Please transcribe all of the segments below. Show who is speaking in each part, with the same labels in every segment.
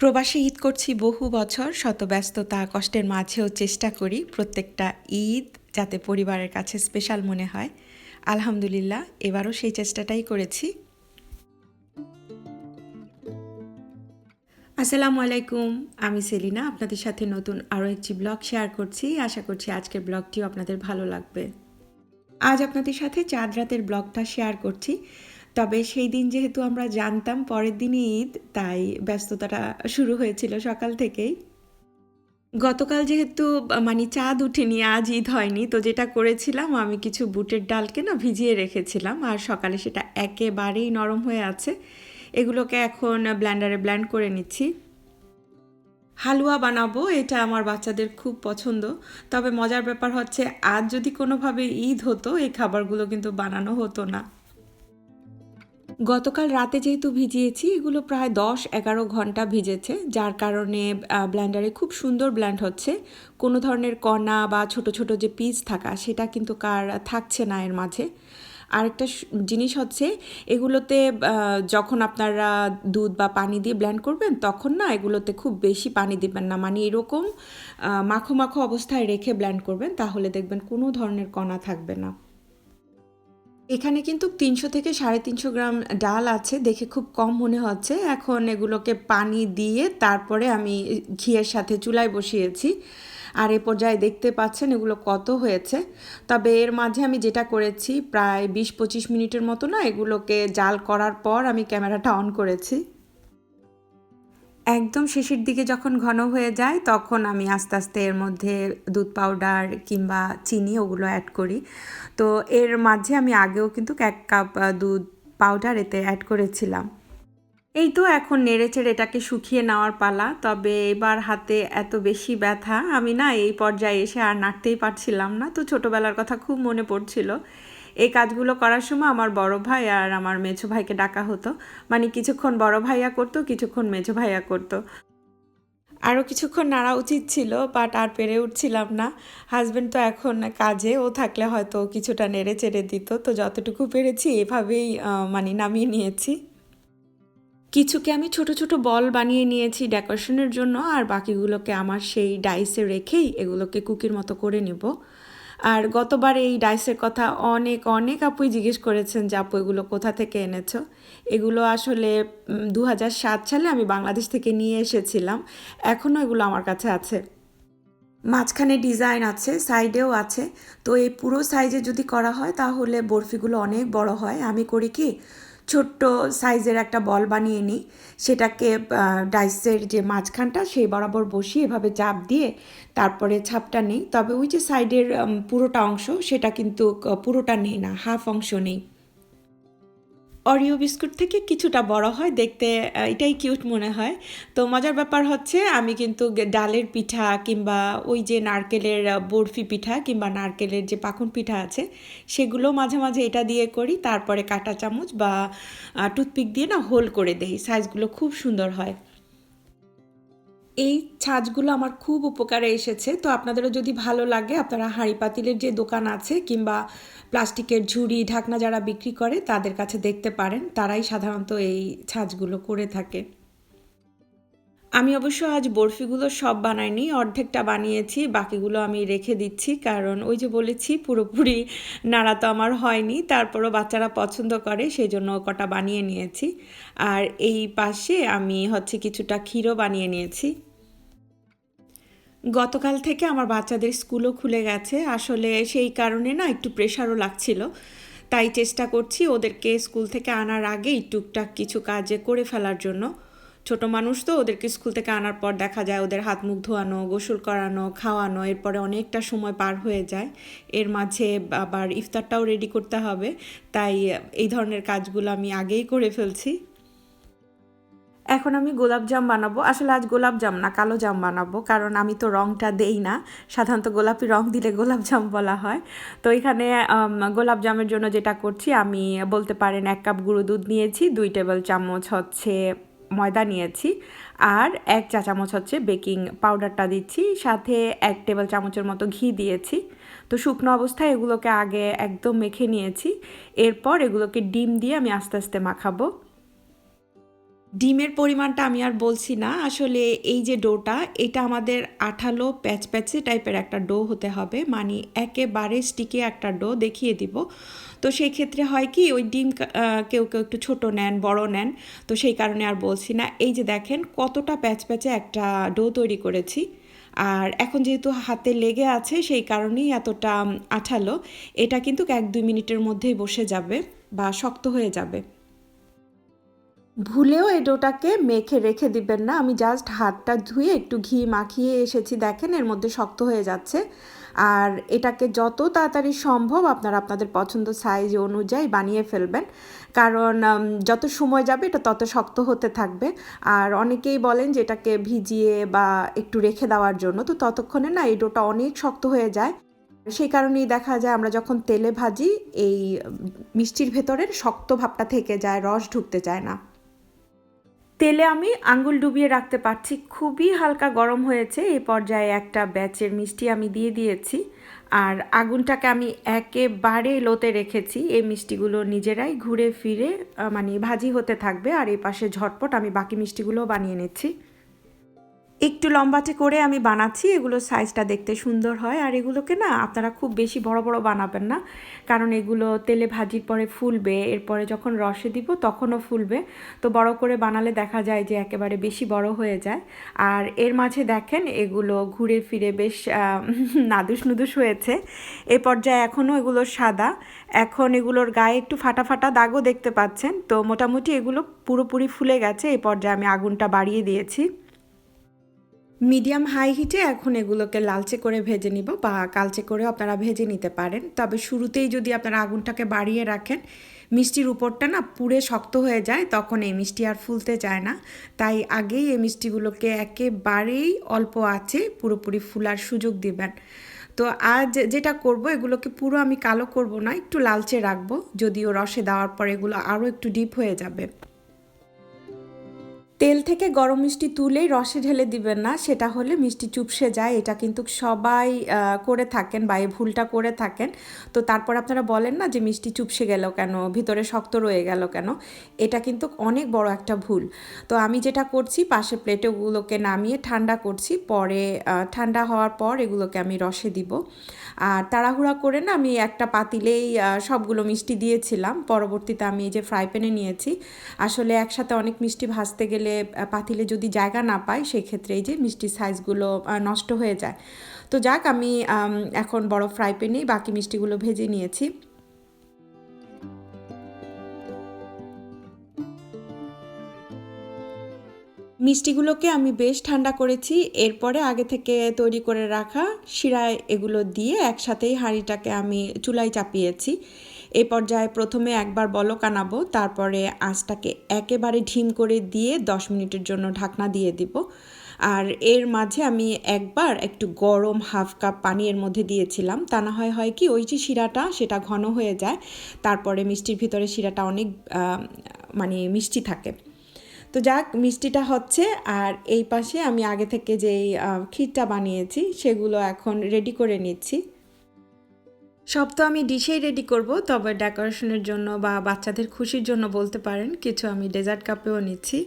Speaker 1: প্রবাসে ঈদ করছি বহু বছর শত ব্যস্ততা কষ্টের মাঝেও চেষ্টা করি প্রত্যেকটা ঈদ যাতে পরিবারের কাছে স্পেশাল মনে হয়। আলহামদুলিল্লাহ, এবারও সেই চেষ্টাটাই করেছি। আসসালামু আলাইকুম, আমি সেলিনা, আপনাদের সাথে নতুন আরও একটি ব্লগ শেয়ার করছি। আশা করছি আজকের ব্লগটিও আপনাদের ভালো লাগবে। আজ আপনাদের সাথে চাঁদ রাতের ব্লগটা শেয়ার করছি। তবে সেই দিন যেহেতু আমরা জানতাম, পরের দিনই ঈদ, তাই ব্যস্ততাটা শুরু হয়েছিল সকাল থেকেই। গতকাল যেহেতু মানে চাঁদ উঠেনি, আজ ঈদ হয়নি, তো যেটা করেছিলাম, আমি কিছু বুটের ডালকে না ভিজিয়ে রেখেছিলাম, আর সকালে সেটা একেবারেই নরম হয়ে আছে। এগুলোকে এখন ব্ল্যান্ডারে ব্ল্যান্ড করে নিচ্ছি। হালুয়া বানাবো, এটা আমার বাচ্চাদের খুব পছন্দ। তবে মজার ব্যাপার হচ্ছে, আজ যদি কোনোভাবে ঈদ হতো, এই খাবারগুলো কিন্তু বানানো হতো না। গতকাল রাতে যেহেতু ভিজিয়েছি, এগুলো প্রায় দশ এগারো ঘণ্টা ভিজেছে, যার কারণে ব্ল্যান্ডারে খুব সুন্দর ব্ল্যান্ড হচ্ছে। কোনো ধরনের কণা বা ছোট ছোট যে পিস থাকা, সেটা কিন্তু কার, থাকছে না এর মাঝে। আরেকটা জিনিস হচ্ছে, এগুলোতে যখন আপনারা দুধ বা পানি দিয়ে ব্ল্যান্ড করবেন, তখন না এগুলোতে খুব বেশি পানি দিবেন না। মানে এরকম মাখো মাখো অবস্থায় রেখে ব্ল্যান্ড করবেন, তাহলে দেখবেন কোনো ধরনের কণা থাকবে না। এখানে কিন্তু তিনশো থেকে সাড়ে তিনশো গ্রাম ডাল আছে, দেখে খুব কম মনে হচ্ছে। এখন এগুলোকে পানি দিয়ে তারপরে আমি ঘিয়ের সাথে চুলায় বসিয়েছি। আর এ পর্যায়ে দেখতে পাচ্ছেন এগুলো কত হয়েছে। তবে এর মাঝে আমি যেটা করেছি, প্রায় বিশ পঁচিশ মিনিটের মতো না, এগুলোকে জাল করার পর আমি ক্যামেরাটা অন করেছি। একদম শেষের দিকে যখন ঘন হয়ে যায়, তখন আমি আস্তে আস্তে এর মধ্যে দুধ পাউডার কিংবা চিনি ওগুলো অ্যাড করি। তো এর মাঝে আমি আগেও কিন্তু এক কাপ দুধ পাউডার এতে অ্যাড করেছিলাম। এই তো এখন নেড়েচেড়ে এটাকে শুকিয়ে নেওয়ার পালা, তবে এবার হাতে এত বেশি ব্যথা, আমি না এই পর্যায়ে এসে আর নাড়তেই পারছিলাম না। তো ছোটোবেলার কথা খুব মনে পড়ছিল। এই কাজগুলো করার সময় আমার বড় ভাই আর আমার মেঝো ভাইকে ডাকা হতো। মানে কিছুক্ষণ বড় ভাইয়া করতো, কিছুক্ষণ মেঝো ভাইয়া করতো। আরও কিছুক্ষণ নাড়া উচিত ছিল বাট আর পেরে উঠছিলাম না। হাজব্যান্ড তো এখন কাজে, ও থাকলে হয়তো কিছুটা নেড়ে চেড়ে দিত। তো যতটুকু পেরেছি, এভাবেই মানে নামিয়ে নিয়েছি। কিছুকে আমি ছোট ছোট বল বানিয়ে নিয়েছি ডেকোরেশনের জন্য, আর বাকিগুলোকে আমার সেই ডাইসে রেখেই এগুলোকে কুকির মতো করে নেব। আর গতবার এই ডাইসের কথা অনেক অনেক আপুই জিজ্ঞেস করেছেন যে, আপু, এগুলো কোথা থেকে এনেছ? এগুলো আসলে দু হাজার সাত সালে আমি বাংলাদেশ থেকে নিয়ে এসেছিলাম। এখনও এগুলো আমার কাছে আছে। মাঝখানে ডিজাইন আছে, সাইডেও আছে। তো এই পুরো সাইজে যদি করা হয়, তাহলে বরফিগুলো অনেক বড় হয়। আমি করি কি ছোট্ট সাইজের একটা বল বানিয়ে নিই। সেটাকে ডাইসের যে মাঝখানটা সেই বরাবর বসিয়ে এভাবে চাপ দিয়ে তারপরে ছাপটা নেই। তবে ওই যে সাইডের পুরোটা অংশ সেটা কিন্তু পুরোটা নেই না, হাফ অংশ নেই। অরিও বিস্কুট থেকে কিছুটা বড় হয়, দেখতে এটাই কিউট মনে হয়। তো মজার ব্যাপার হচ্ছে, আমি কিন্তু ডালের পিঠা কিংবা ওই যে নারকেলের বরফি পিঠা কিংবা নারকেলের যে পাখন পিঠা আছে, সেগুলো মাঝে মাঝে এটা দিয়ে করি। তারপরে কাটা চামচ বা টুথপিক দিয়ে না হোল করে দেই। সাইজগুলো খুব সুন্দর হয়। এই ছাঁচগুলো আমার খুব উপকারে এসেছে। তো আপনাদেরও যদি ভালো লাগে, আপনারা হাঁড়ি পাতিলের যে দোকান আছে কিংবা প্লাস্টিকের ঝুড়ি, ঢাকনা যারা বিক্রি করে, তাদের কাছে দেখতে পারেন। তারাই সাধারণত এই ছাঁচগুলো করে থাকে। আমি অবশ্য আজ বরফিগুলো সব বানাইনি, অর্ধেকটা বানিয়েছি, বাকিগুলো আমি রেখে দিচ্ছি, কারণ ওই যে বলেছি, পুরোপুরি নাড়া তো আমার হয়নি, তারপরও বাচ্চারা পছন্দ করে সেই জন্য কটা বানিয়ে নিয়েছি। আর এই পাশে আমি হচ্ছে কিছুটা ক্ষীরও বানিয়ে নিয়েছি। গতকাল থেকে আমার বাচ্চাদের স্কুলও খুলে গেছে, আসলে সেই কারণে না একটু প্রেশারও লাগছিল। তাই চেষ্টা করছি ওদেরকে স্কুল থেকে আনার আগেই টুকটাক কিছু কাজে করে ফেলার জন্য। ছোট মানুষ তো, ওদেরকে স্কুল থেকে আনার পর দেখা যায় ওদের হাত মুখ ধোয়ানো, গোসল করানো, খাওয়ানো, এরপরে অনেকটা সময় পার হয়ে যায়। এর মাঝে আবার ইফতারটাও রেডি করতে হবে। তাই এই ধরনের কাজগুলো আমি আগেই করে ফেলছি। এখন আমি গোলাপ জাম বানাবো। আসলে আজ গোলাপ জাম না, কালো জাম বানাবো। কারণ আমি তো রঙটা দেই না। সাধারণত গোলাপি রং দিলে গোলাপ জাম বলা হয়। তো এখানে গোলাপ জামের জন্য যেটা করছি, আমি বলতে পারেন এক কাপ গুঁড়ো দুধ নিয়েছি, দুই টেবিল চামচ হচ্ছে ময়দা নিয়েছি। আর এক চা চামচ হচ্ছে বেকিং পাউডারটা দিচ্ছি। সাথে এক টেবিল চামচের মতো ঘি দিয়েছি। তো শুকনো অবস্থায় এগুলোকে আগে একদম মেখে নিয়েছি। এরপর এগুলোকে ডিম দিয়ে আমি আস্তে আস্তে মাখাবো। ডিমের পরিমাণটা আমি আর বলছি না। আসলে এই যে ডোটা, এটা আমাদের আঠালো প্যাচ প্যাচে টাইপের একটা ডো হতে হবে। মানে একেবারে স্টিকে একটা ডো দেখিয়ে দিব। তো সেই ক্ষেত্রে হয় কি, ওই ডিম কেউ কেউ একটু ছোট নেন, বড় নেন। তো সেই কারণে আর বলছি না। এই যে দেখেন, কতটা প্যাচ প্যাচে একটা ডো তৈরি করেছি। আর এখন যেহেতু হাতে লেগে আছে, সেই কারণেই এতটা আঠালো। এটা কিন্তু এক দুই মিনিটের মধ্যেই বসে যাবে বা শক্ত হয়ে যাবে। ভুলেও এই ডোটাকে মেখে রেখে দিবেন না। আমি জাস্ট হাতটা ধুয়ে একটু ঘি মাখিয়ে এসেছি। দেখেন এর মধ্যে শক্ত হয়ে যাচ্ছে। আর এটাকে যত তাড়াতাড়ি সম্ভব আপনারা আপনাদের পছন্দ সাইজ অনুযায়ী বানিয়ে ফেলবেন। কারণ যত সময় যাবে এটা তত শক্ত হতে থাকবে। আর অনেকেই বলেন যে এটাকে ভিজিয়ে বা একটু রেখে দেওয়ার জন্য। তো ততক্ষণে না এই ডোটা অনেক শক্ত হয়ে যায়। সেই কারণেই দেখা যায় আমরা যখন তেলে ভাজি, এই মিষ্টির ভেতরের শক্ত ভাবটা থেকে যায়, রস ঢুকতে চায় না। তেলে আমি আঙ্গুল ডুবিয়ে রাখতে পারছি। খুবই হালকা গরম হয়েছে। এই পর্যায়ে একটা ব্যাচের মিষ্টি আমি দিয়ে দিয়েছি। আর আগুনটাকে আমি একেবারে লোতে রেখেছি। এই মিষ্টিগুলো নিজেরাই ঘুরে ফিরে মানে ভাজি হতে থাকবে। আর এই পাশে ঝটপট আমি বাকি মিষ্টিগুলো বানিয়ে নিচ্ছি। একটু লম্বাটে করে আমি বানাচ্ছি, এগুলো সাইজটা দেখতে সুন্দর হয়। আর এগুলোকে না, আপনারা খুব বেশি বড় বড় বানাবেন না। কারণ এগুলো তেলে ভাজির পরে ফুলবে, এরপরে যখন রসে দিব তখনও ফুলবে। তো বড় করে বানালে দেখা যায় যে একেবারে বেশি বড় হয়ে যায়। আর এর মাঝে দেখেন, এগুলো ঘুরে ফিরে বেশ নাদুস নুদুস হয়েছে। এ পর্যায়ে এখনও এগুলো সাদা। এখন এগুলোর গায়ে একটু ফাটা ফাটা দাগও দেখতে পাচ্ছেন। তো মোটামুটি এগুলো পুরোপুরি ফুলে গেছে। এই পর্যায়ে আমি আগুনটা বাড়িয়ে দিয়েছি। মিডিয়াম হাই হিটে এখন এগুলোকে লালচে করে ভেজে নিব বা কালচে করেও আপনারা ভেজে নিতে পারেন। তবে শুরুতেই যদি আপনারা আগুনটাকে বাড়িয়ে রাখেন, মিষ্টির উপরটা না পুড়ে শক্ত হয়ে যায়, তখন এই মিষ্টি আর ফুলতে চায় না। তাই আগেই এই মিষ্টিগুলোকে একেবারেই অল্প আছে পুরোপুরি ফুলার সুযোগ দিবেন। তো আজ যেটা করব, এগুলোকে পুরো আমি কালো করব না, একটু লালচে রাখব, যদিও রসে দেওয়ার পর এগুলো আরও একটু ডিপ হয়ে যাবে। তেল থেকে গরম মিষ্টি তুলেই রসে ঢেলে দিবেন না, সেটা হলে মিষ্টি চুপসে যায়, এটা কিন্তু সবাই করে থাকেন বা এই ভুলটা করে থাকেন। তো তারপর আপনারা বলেন না যে মিষ্টি চুপসে গেল কেন, ভিতরে শক্ত রয়ে গেল কেন, এটা কিন্তু অনেক বড় একটা ভুল। তো আমি যেটা করছি, পাশে প্লেটে ওগুলোকে নামিয়ে ঠান্ডা করছি, পরে ঠান্ডা হওয়ার পর এগুলোকে আমি রসে দিব। আর তাড়াহুড়া করে না আমি একটা পাতিলেই সবগুলো মিষ্টি দিয়েছিলাম। পরবর্তীতে আমি এই যে ফ্রাই প্যানে নিয়েছি। আসলে একসাথে অনেক মিষ্টি ভাজতে গেলে পাতিলে যদি জায়গা না পাই, সেক্ষেত্রে এই যে মিষ্টির সাইজগুলো নষ্ট হয়ে যায়। তো যাক আমি, এখন বড় ফ্রাই প্যানেই বাকি মিষ্টিগুলো ভেজে নিয়েছি। মিষ্টিগুলোকে আমি বেশ ঠান্ডা করেছি, এরপরে আগে থেকে তৈরি করে রাখা শিরায় এগুলো দিয়ে একসাথেই হাঁড়িটাকে আমি চুলায় চাপিয়েছি। এই পর্যায়ে প্রথমে একবার বলক আনাবো, তারপরে আঁচটাকে একেবারে ঢিম করে দিয়ে দশ মিনিটের জন্য ঢাকনা দিয়ে দিব। আর এর মাঝে আমি একবার একটু গরম হাফ কাপ পানি এর মধ্যে দিয়েছিলাম, তা না হয় হয় কি ওই যে শিরাটা সেটা ঘন হয়ে যায়, তারপরে মিষ্টির ভিতরে শিরাটা অনেক মানে মিষ্টি থাকে। তো যাক মিষ্টিটা হচ্ছে আর এই পাশে আমি আগে থেকে যেই ক্ষীরটা বানিয়েছি সেগুলো এখন রেডি করে নিচ্ছি। সব তো আমি ডিশেই রেডি করব তবে ডেকোরেশনের জন্য বা বাচ্চাদের খুশির জন্য বলতে পারেন কিছু আমি ডেজার্ট কাপেও নিচ্ছি।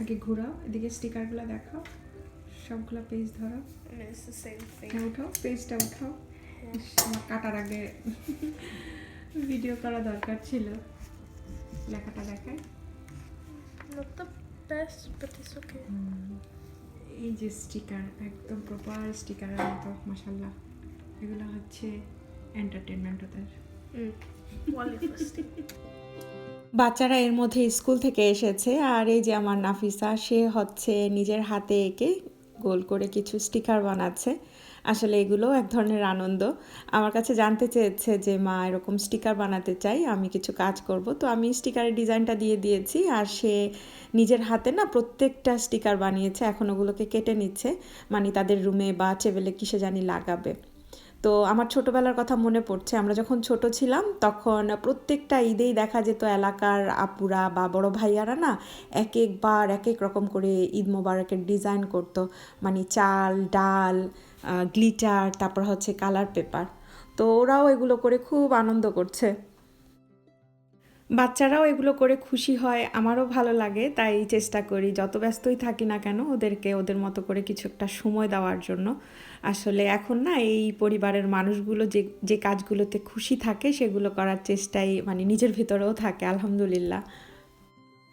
Speaker 1: আগে ঘোরাও এদিকে স্টিকারগুলো দেখাও সবগুলো পেজ ধরো উঠাও পেজটা উঠাও। কাটার আগে। ভিডিও করা দরকার ছিল। লেখাটা দেখায়. এই যে স্টিকার একদম প্রপার স্টিকারের মতো মশাল্লা এগুলো হচ্ছে এন্টারটেনমেন্ট ওদের। বাচ্চারা এর মধ্যে স্কুল থেকে এসেছে আর এই যে আমার নাফিসা সে হচ্ছে নিজের হাতে এঁকে গোল করে কিছু স্টিকার বানাচ্ছে। আসলে এগুলো এক ধরনের আনন্দ। আমার কাছে জানতে চেয়েছে যে, মা, এরকম স্টিকার বানাতে চাই, আমি কিছু কাজ করব। তো আমি স্টিকারের ডিজাইনটা দিয়ে দিয়েছি আর সে নিজের হাতে না প্রত্যেকটা স্টিকার বানিয়েছে, এখন ওগুলোকে কেটে নিচ্ছে। মানে তাদের রুমে বা টেবিলে কিসে জানি লাগাবে। তো আমার ছোটবেলার কথা মনে পড়ছে, আমরা যখন ছোট ছিলাম, তখন প্রত্যেকটা ঈদেই দেখা যেত এলাকার আপুরা বা বড় ভাইয়ারা না এক একবার এক এক রকম করে ঈদ মোবারকের ডিজাইন করতো। মানে চাল, ডাল গ্লিটার তারপর হচ্ছে কালার পেপার তো ওরাও এগুলো করে খুব আনন্দ করছে। বাচ্চারাও এগুলো করে খুশি হয়, আমারও ভালো লাগে, তাই চেষ্টা করি। যত ব্যস্তই থাকি না কেন, ওদেরকে ওদের মতো করে কিছু একটা সময় দেওয়ার জন্য। আসলে এখন না, এই পরিবারের মানুষগুলো যে যে কাজগুলোতে খুশি থাকে, সেগুলো করার চেষ্টাই মানে নিজের ভিতরেও থাকে, আলহামদুলিল্লাহ।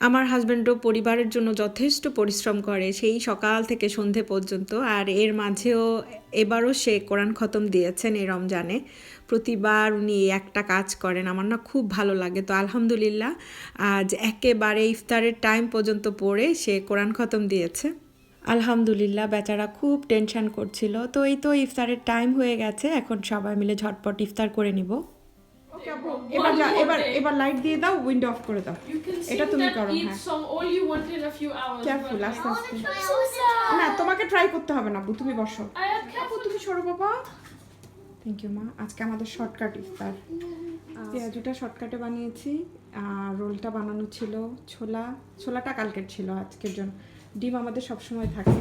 Speaker 1: আমার হাজব্যান্ডও পরিবারের জন্য যথেষ্ট পরিশ্রম করে সেই সকাল থেকে সন্ধে পর্যন্ত। আর এর মাঝেও এবারও সে কোরআন খতম দিয়েছেন এই রমজানে। প্রতিবার উনি একটা কাজ করেন। আমার না খুব ভালো লাগে। তো আলহামদুলিল্লাহ, আজ একেবারে ইফতারের টাইম পর্যন্ত পড়ে সে কোরআন খতম দিয়েছে। আলহামদুলিল্লাহ, বেচারা খুব টেনশন করছিল। তো এই তো ইফতারের টাইম হয়ে গেছে। এখন সবাই মিলে ঝটপট ইফতার করে নিব।
Speaker 2: ওকে আপু এবার যা এবার এবার লাইট দিয়ে দাও উইন্ডো অফ করে দাও। এটা তুমি করো, হ্যাঁ। কেয়ারফুল আস্তে আস্তে না তোমাকে ট্রাই করতে হবে না আপু তুমি বসো। আপু তুমি সরো বাবা। থ্যাংক ইউ মা। আজকে আমাদের শর্টকাট ইফতার। পেঁয়াজুটা শর্টকাটে বানিয়েছি আর রোলটা বানানো ছিল ছোলা। ছোলাটা কালকের ছিল আজকের জন্য। ডিম আমাদের সবসময় থাকে।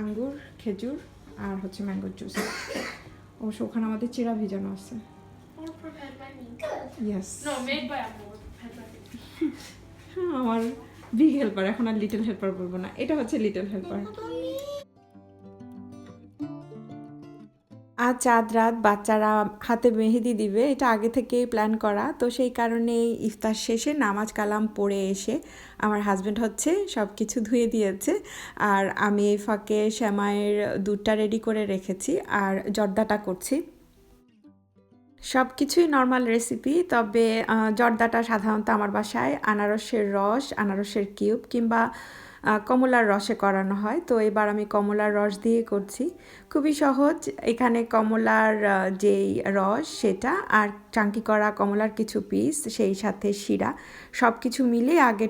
Speaker 2: আঙ্গুর খেজুর আর হচ্ছে ম্যাঙ্গোর জুস অবশ্য ওখানে আমাদের চিরা ভিজানো আছে।
Speaker 3: All prepared by me.
Speaker 2: Yes
Speaker 3: No, made by. Prepared by me.
Speaker 2: আমার বিগ হেল্পার এখন আর লিটল হেল্পার বলব না এটা হচ্ছে লিটল হেল্পার
Speaker 1: আজ চাঁদ রাত বাচ্চারা হাতে মেহেদি দিবে এটা আগে থেকেই প্ল্যান করা তো সেই কারণেই ইফতার শেষে নামাজ কালাম পড়ে এসে আমার হাজব্যান্ড হচ্ছে সব কিছু ধুয়ে দিয়েছে আর আমি এই ফাঁকে শ্যামাইয়ের দুধটা রেডি করে রেখেছি আর জর্দাটা করছি সব কিছুই নর্মাল রেসিপি তবে জর্দাটা সাধারণত আমার বাসায় আনারসের রস, আনারসের কিউব কিংবা কমলার রসে করানো হয়। তো এবার আমি কমলার রস দিয়ে করছি। খুবই সহজ। এখানে কমলার যেই রস সেটা আর চাঙ্কি করা কমলার কিছু পিস সেই সাথে শিরা সব কিছু মিলে আগে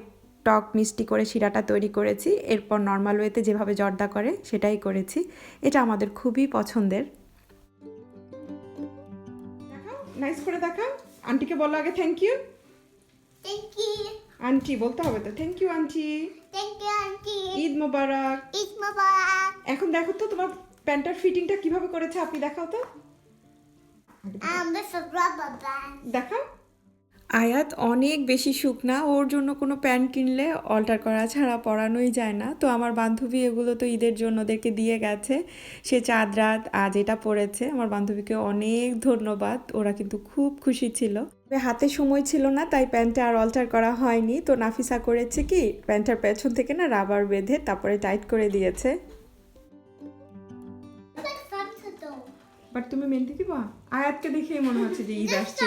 Speaker 1: টক মিষ্টি করে শিরাটা তৈরি করেছি। এরপর নর্মাল ওয়েতে যেভাবে জর্দা করে সেটাই করেছি। এটা আমাদের খুবই পছন্দের।
Speaker 2: নাইস করে দেখাও। আন্টিকে বলো আগে thank you
Speaker 4: thank you
Speaker 2: aunty বলতে হবে তো। Thank you aunty
Speaker 4: thank you aunty
Speaker 2: Eid মোবারক
Speaker 4: ঈদ মোবারক
Speaker 2: এখন দেখো তো তোমার প্যান্টার ফিটিংটা কীভাবে করেছে আপনি দেখাও তো।
Speaker 4: আমরা সব রাবা
Speaker 2: দেখাও।
Speaker 1: আয়াত অনেক বেশি শুকনা ওর জন্য কোনো প্যান্ট কিনলে অল্টার করা ছাড়া পরানোই যায় না। তো আমার বান্ধবী এগুলো তো ঈদের জন্য ওদেরকে দিয়ে গেছে। সে চাঁদ রাত আজ এটা পরেছে আমার বান্ধবীকে অনেক ধন্যবাদ। ওরা কিন্তু খুব খুশি ছিল। হাতে সময় ছিল না তাই প্যান্টটা আর অল্টার করা হয়নি। তো নাফিসা করেছে কি প্যান্টটার পেছন থেকে না রাবার বেঁধে তারপরে টাইট করে দিয়েছে.
Speaker 2: বাট তুমি মেহেন্দি দিবা? আয়াতকে দেখেই মনে হচ্ছে যে ঈদ আসছে.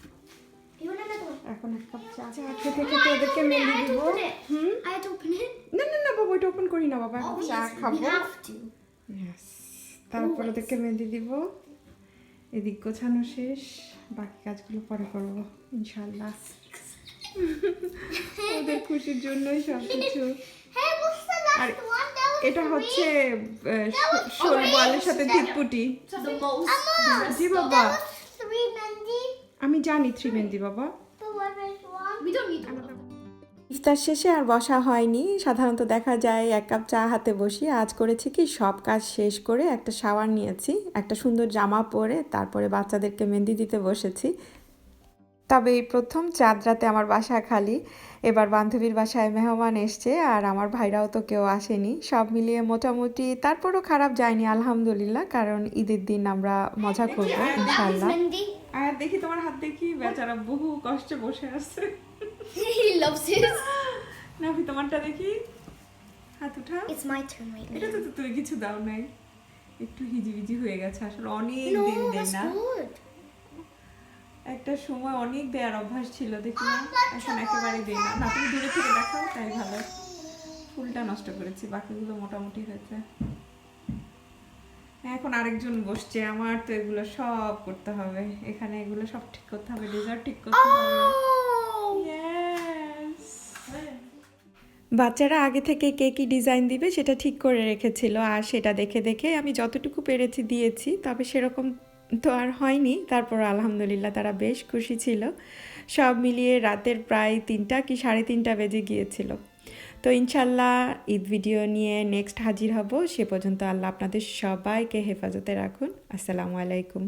Speaker 2: এখন এক কাপ চা চা খেতে খেতে ওদেরকে মেহেন্দি দিব। হুম. না না না বাবা ওইটা ওপেন করি না বাবা এখন চা খাব. তারপর ওদেরকে মেহেন্দি দিব। এদিক গোছানো শেষ বাকি কাজগুলো পরে করব ইনশাল্লাহ ওদের খুশির জন্যই সব কিছু
Speaker 4: the
Speaker 2: আর এটা হচ্ছে শোল বলের সাথে তিতপুটি জি বাবা। আমি জানি থ্রি মেহেন্দি বাবা.
Speaker 1: ইফতার শেষে আর বসা হয়নি সাধারণত দেখা যায় এক কাপ চা হাতে বসি আজ করেছি কি, সব কাজ শেষ করে একটা শাওয়ার নিয়েছি, একটা সুন্দর জামা পরে তারপরে বাচ্চাদেরকে মেহেন্দি দিতে বসেছি তবে এই প্রথম চাঁদ রাতে আমার বাসা খালি এবার বান্ধবীর বাসায় মেহমান এসছে আর আমার ভাইরাও তো কেউ আসেনি সব মিলিয়ে মোটামুটি তারপরও খারাপ যায়নি, আলহামদুলিল্লাহ, কারণ ঈদের দিন আমরা মজা করব ইনশাল্লাহ.
Speaker 2: আর দেখি তোমার হাত দেখি বেচারা বহু কষ্টে বসে আছে. নাফি তোমারটা দেখি। হাত উঠা
Speaker 4: It's my turn right
Speaker 2: এটা তো তুই কিছু দাও নাই। একটু হিজিবিজি হয়ে গেছে আসলে অনেক দিন দেয় না। একটা সময় অনেক দেয়ার অভ্যাস ছিল দেখি না। এখন একেবারে দেই না। না তুমি দূরে থেকে দেখাও তাই ভালো। ফুলটা নষ্ট করেছি বাকিগুলো মোটামুটি হয়েছে। হ্যাঁ, এখন আরেকজন বসছে, আমার তো এগুলো সব করতে হবে। এখানে এগুলো সব ঠিক করতে হবে ডেজার্ট ঠিক করতে হবে.
Speaker 1: বাচ্চারা আগে থেকে কে কী ডিজাইন দিবে সেটা ঠিক করে রেখেছিল, আর সেটা দেখে দেখে আমি যতটুকু পেরেছি দিয়েছি, তবে সেরকম তো আর হয়নি। তারপর আলহামদুলিল্লাহ তারা বেশ খুশি ছিল। সব মিলিয়ে রাতের প্রায় তিনটা কি সাড়ে তিনটা বেজে গিয়েছিল। তো ইনশাল্লাহ ঈদ ভিডিও নিয়ে নেক্সট হাজির হব। সে পর্যন্ত আল্লাহ আপনাদের সবাইকে হেফাজতে রাখুন। আসসালামু আলাইকুম।